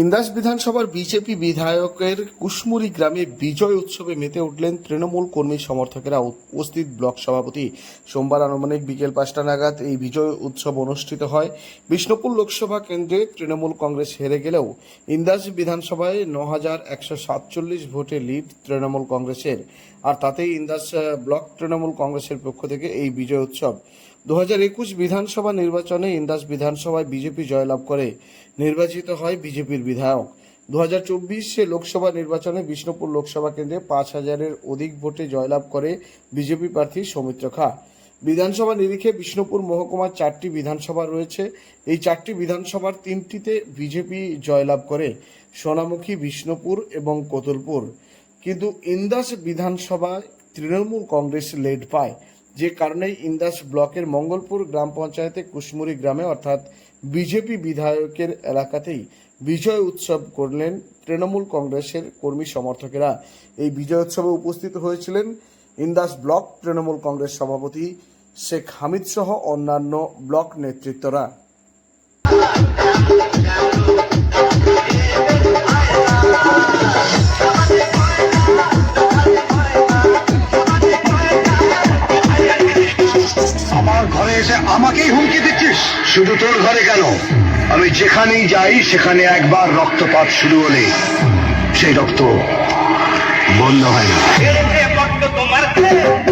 ইন্দাস বিধানসভার বিজেপি বিধায়কের কুশমুরি গ্রামে বিজয় উৎসবে মেতে উঠলেন তৃণমূল কর্মী সমর্থকেরা উপস্থিত ব্লক সভাপতি। সোমবার আনুমানিক বিকেল পাঁচটা নাগাদ এই বিজয় উৎসব অনুষ্ঠিত হয়। বিষ্ণুপুর লোকসভা কেন্দ্রে তৃণমূল কংগ্রেস হেরে গেলেও ইন্দাস বিধানসভায় ন হাজার একশো সাতচল্লিশ ভোটে লিড তৃণমূল কংগ্রেসের। আর তাতেই ইন্দাস ব্লক তৃণমূল কংগ্রেসের পক্ষ থেকে এই বিজয় উৎসব দু একুশ বিধানসভা নির্বাচনে ইন্দাস বিধানসভায় বিজেপি জয়লাভ করে নির্বাচিত হয় বিজেপির বিধায়ক। দু হাজার চব্বিশে লোকসভা নির্বাচনে বিষ্ণুপুর লোকসভা কেন্দ্রে পাঁচ হাজারের অধিক ভোটে জয়লাভ করে বিজেপি প্রার্থী সৌমিত্র খা। বিধানসভা নিরিখে বিষ্ণুপুর মহকুমার চারটি বিধানসভা রয়েছে। এই চারটি বিধানসভার তিনটিতে বিজেপি জয়লাভ করে, সোনামুখী, বিষ্ণুপুর এবং কোতুলপুর। কিন্তু ইন্দাস বিধানসভায় তৃণমূল কংগ্রেস লেড পায়। যে কারণে ইন্দাস ব্লকের মঙ্গলপুর গ্রাম পঞ্চায়েতে কুশমুরি গ্রামে, অর্থাৎ বিজেপি বিধায়কের এলাকাতেই বিজয় উৎসব করলেন তৃণমূল কংগ্রেসের কর্মী সমর্থকেরা। এই বিজয় উৎসবে উপস্থিত হয়েছিলেন ইন্দাস ব্লক তৃণমূল কংগ্রেস সভাপতি শেখ হামিদ সহ অন্যান্য ব্লক নেতৃত্বরা। আমার ঘরে এসে আমাকেই হুমকি দিচ্ছিস? শুধু তোর ঘরে কেন? আমি যেখানেই যাই, সেখানে একবার রক্তপাত শুরু হলে সেই রক্ত বন্ধ হয় না।